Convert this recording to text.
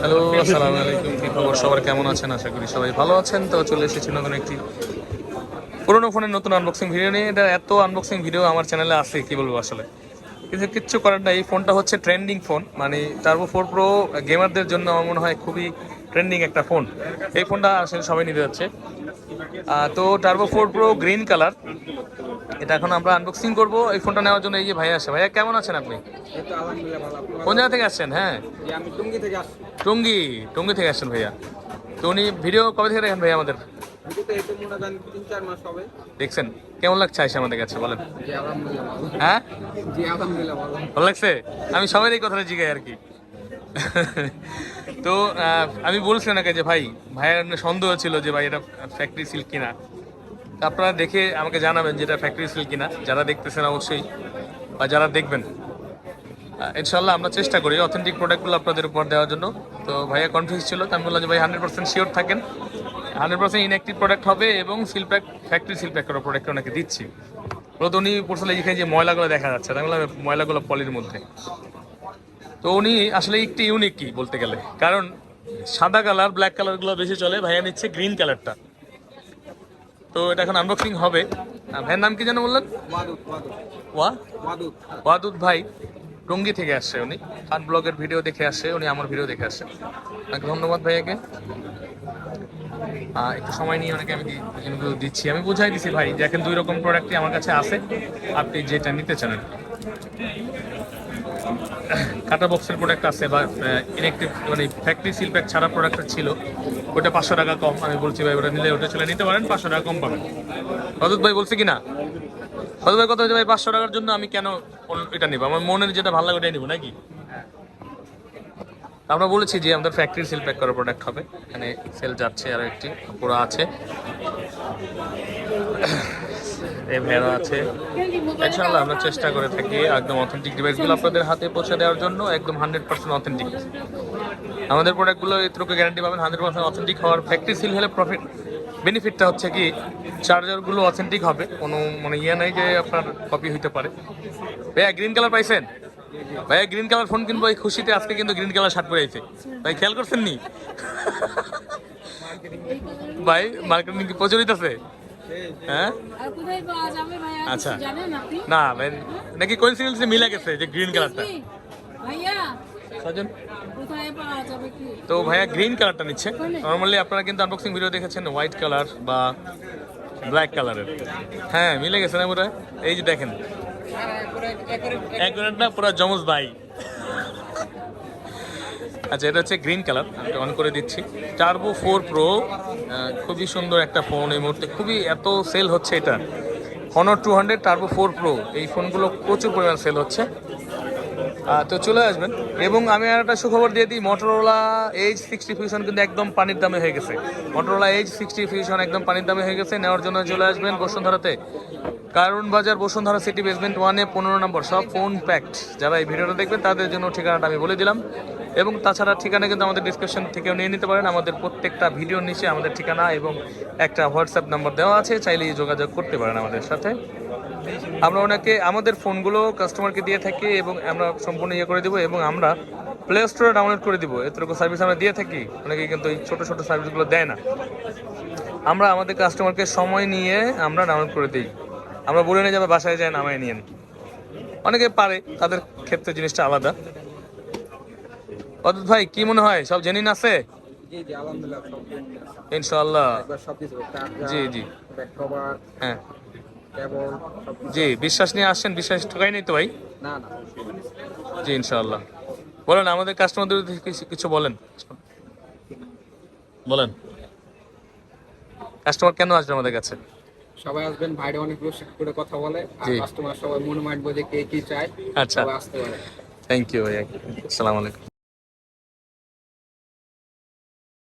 Hello আসসালামু আলাইকুম কি খবর? সবার কেমন আছেন? আশা করি সবাই ভালো আছেন। তো চলে এসেছি নতুন একটি পুরোনো ফোনের নতুন আনবক্সিং ভিডিও নিয়ে। এটা এত আনবক্সিং ভিডিও আমার চ্যানেলে আছে, কি বলব আসলে? কিন্তু কিচ্ছু করার নাই। এই ফোনটা হচ্ছে ট্রেন্ডিং ফোন মানে টার্বো ফোর প্রো গেমারদের জন্য আমার মনে হয় খুবই ট্রেন্ডিং একটা ফোন এই ফোনটা আসলে সবাই নিতে যাচ্ছে। তো turbo four pro green colour এটা এখন আমরা আনবক্সিং করব। এই ফোনটা নেওয়ার জন্য এই যে ভাইয়া আসে। ভাইয়া কেমন আছেন আপনি? কোন জায়গা থেকে আসছেন? হ্যাঁ। টুঙ্গি টঙ্গি থেকে আসছেন ভাইয়া। তো উনি ভিডিও কবে থেকে দেখেন ভাইয়া আমাদের? দেখছেন? কেমন লাগছে আইসা আমাদের কাছে বলেন। হ্যাঁ? ভালো। লাগছে? আমি সবাই এই কথাটা জিগাই আর কি। তো আমি বলছি ওনাকে যে ভাই ভাইয়ের সন্দেহ ছিল যে ভাই এটা ফ্যাক্টরি সিল্ক কিনা। আপনারা দেখে আমাকে জানাবেন যে এটা ফ্যাক্টরি সিল্ক কিনা। যারা দেখতেছেন অবশ্যই, বা যারা দেখবেন। ইনশাল্লাহ আমরা চেষ্টা করি অথেন্টিক প্রোডাক্টগুলো আপনাদের উপর দেওয়ার জন্য। তো ভাইয়া কনফিউজ ছিল, তো আমি বললাম যে ভাই হান্ড্রেড পার্সেন্ট শিওর থাকেন। হান্ড্রেড পার্সেন্ট ইনঅ্যাক্টিভ প্রোডাক্ট হবে এবং seal pack factory seal pack করা প্রোডাক্ট ওনাকে দিচ্ছি। মূলত উনি পড়ছিল এখানে যে ময়লাগুলো দেখা যাচ্ছে, আমি বললাম ময়লাগুলো পলির মধ্যে। তো উনি আসলে একটি ইউনিক কি বলতে গেলে? কারণ সাদা কালার ব্ল্যাক কালারগুলো বেশি চলে, ভাইয়া নিচ্ছে গ্রিন কালারটা তো এটা এখন আনবক্সিং হবে। ভাইয়ের নাম কি যেন বললেন? ওয়াদুদ ওয়াদুদ ওয়া? ওয়াদুদ ওয়াদুদ ভাই। টঙ্গি থেকে আসছে উনি। খান ব্লগের ভিডিও দেখে আসছে, উনি আমার ভিডিও দেখে আসছে। আপনাকে ধন্যবাদ ভাইয়াকে। একটু সময় নিয়ে ওনাকে আমি জিনিসগুলো দিচ্ছি। আমি বুঝাই দিছি ভাই যে এখন দুই রকম প্রোডাক্টই আমার কাছে আছে। আপনি যেটা নিতে চান। কাটা বক্সের প্রোডাক্ট আছে বা ইলেকট্রিক মানে ফ্যাক্টরি সিল প্যাক ছাড়া প্রোডাক্ট ছিল, ওটা পাঁচশো টাকা কম। আমি বলছি, ভাই, ওটা নিলে ওটা চলে নিতে পারেন, পাঁচশো টাকা কম পাবেন। অদূত ভাই বলছে কি না? অদূত ভাই কথা হচ্ছে, ভাই, পাঁচশো টাকার জন্য আমি কেন এটা নিবো? আমার মনের যেটা ভালো লাগে ওটাই নিবো, নাকি? আমরা বলেছি যে, আমাদের ফ্যাক্টরি সেল প্যাক করা প্রোডাক্ট হবে। এখানে সেল যাচ্ছে আর একটি, পুরো আছে। আছে। ইনশাআল্লাহ আমরা চেষ্টা করে থাকি একদম অথেন্টিক ডিভাইসগুলো আপনাদের হাতে পৌঁছে দেওয়ার জন্য, একদম হান্ড্রেড পার্সেন্ট অথেন্টিক আমাদের প্রোডাক্টগুলো এতটুকু গ্যারান্টি পাবেন হান্ড্রেড পার্সেন্ট অথেন্টিক হওয়ার ফ্যাক্টরি সিল হলে প্রফিট বেনিফিটটা হচ্ছে কি চার্জারগুলো অথেন্টিক হবে, কোনো মানে ইয়ে নাই যে আপনার কপি হইতে পারে। ভাইয়া গ্রিন কালার পাইছেন? ভাইয়া গ্রিন কালার ফোন কিনবো, এই খুশিতে আজকে কিন্তু গ্রিন কালার শার্ট পরে ভাই, খেয়াল করছেন নি? ভাই মার্কেটিং কি প্রচলিত আছে? হ্যাঁ? আচ্ছা। কিছু জানেন আপনি? না ভাই নাকি কোইন্সিডেন্সে মিলে গেছে যে গ্রিন কালারটা সাজন? তো ভাইয়া গ্রিন কালারটা নিচ্ছে। নর্মালি আপনারা কিন্তু আনবক্সিং ভিডিও দেখেছেন হোয়াইট কালার বা ব্ল্যাক কালারের হ্যাঁ মিলে গেছে না পুরো? এই যে দেখেন। এক না পুরো জমজ ভাই। আচ্ছা এটা হচ্ছে গ্রিন কালার এটা অন করে দিচ্ছি। টার্বো ফোর প্রো খুবই সুন্দর একটা ফোন এই মুহূর্তে। খুবই এত সেল হচ্ছে এটা। Honor two hundred turbo four pro এই ফোনগুলো প্রচুর পরিমাণ সেল হচ্ছে। তো চলে আসবেন। এবং আমি আর একটা সুখবর দিয়ে দিই মোটরোলা এইচ সিক্সটি ফিউশন কিন্তু একদম পানির দামে হয়ে গেছে। মোটরোলা এইচ সিক্সটি ফিউশন একদম পানির দামে হয়ে গেছে, নেওয়ার জন্য চলে আসবেন বসুন্ধরাতে। কারণ বাজার বসুন্ধরা সিটি বেসমেন্ট ওয়ানে পনেরো নম্বর, সব ফোন প্যাক্ট যারা এই ভিডিওটা দেখবেন, তাদের জন্য ঠিকানাটা আমি বলে দিলাম। এবং তাছাড়া ঠিকানা কিন্তু আমাদের ডিসক্রিপশন থেকেও নিয়ে নিতে পারেন। আমাদের প্রত্যেকটা ভিডিওর নিচে আমাদের ঠিকানা এবং একটা হোয়াটসঅ্যাপ নাম্বার দেওয়া আছে। চাইলেই যোগাযোগ করতে পারেন আমাদের সাথে। আমরা ওনাকে আমাদের ফোনগুলো কাস্টমারকে দিয়ে থাকি এবং আমরা সম্পূর্ণ ইয়ে করে দিব এবং আমরা প্লে স্টোরে ডাউনলোড করে দিব। এতটুকু সার্ভিস আমরা দিয়ে থাকি। অনেকে কিন্তু এই ছোটো ছোটো সার্ভিসগুলো দেয় না। আমরা আমাদের কাস্টমারকে সময় নিয়ে আমরা ডাউনলোড করে দিই। আমরা বলে নিয়ে যাবে বাসায় যায় নামায় নিয়ে অনেকে পারে তাদের ক্ষেত্রে জিনিসটা আলাদা। অদ্ভুত ভাই কি মনে হয়? সব জেনিন আছে। ইনশাল্লাহ জি, জি। হ্যাঁ। জি বিশ্বাস নিয়ে আসছেন বিশ্বাস ঠকাই নেই তো ভাই? না না জি ইনশাআল্লাহ। বলেন আমাদের কাস্টমারদের কিছু- বলেন। বলেন। কাস্টমার কেন আসবে আমাদের কাছে? সবাই আসবেন ভাইরা অনেক রসিক করে কথা বলে আর কাস্টমার সবাই মনে মাইন্ড বোঝে কে কি চায় আচ্ছা। আসতে পারে। থ্যাংক ইউ ভাইয়া। আসসালামু আলাইকুম।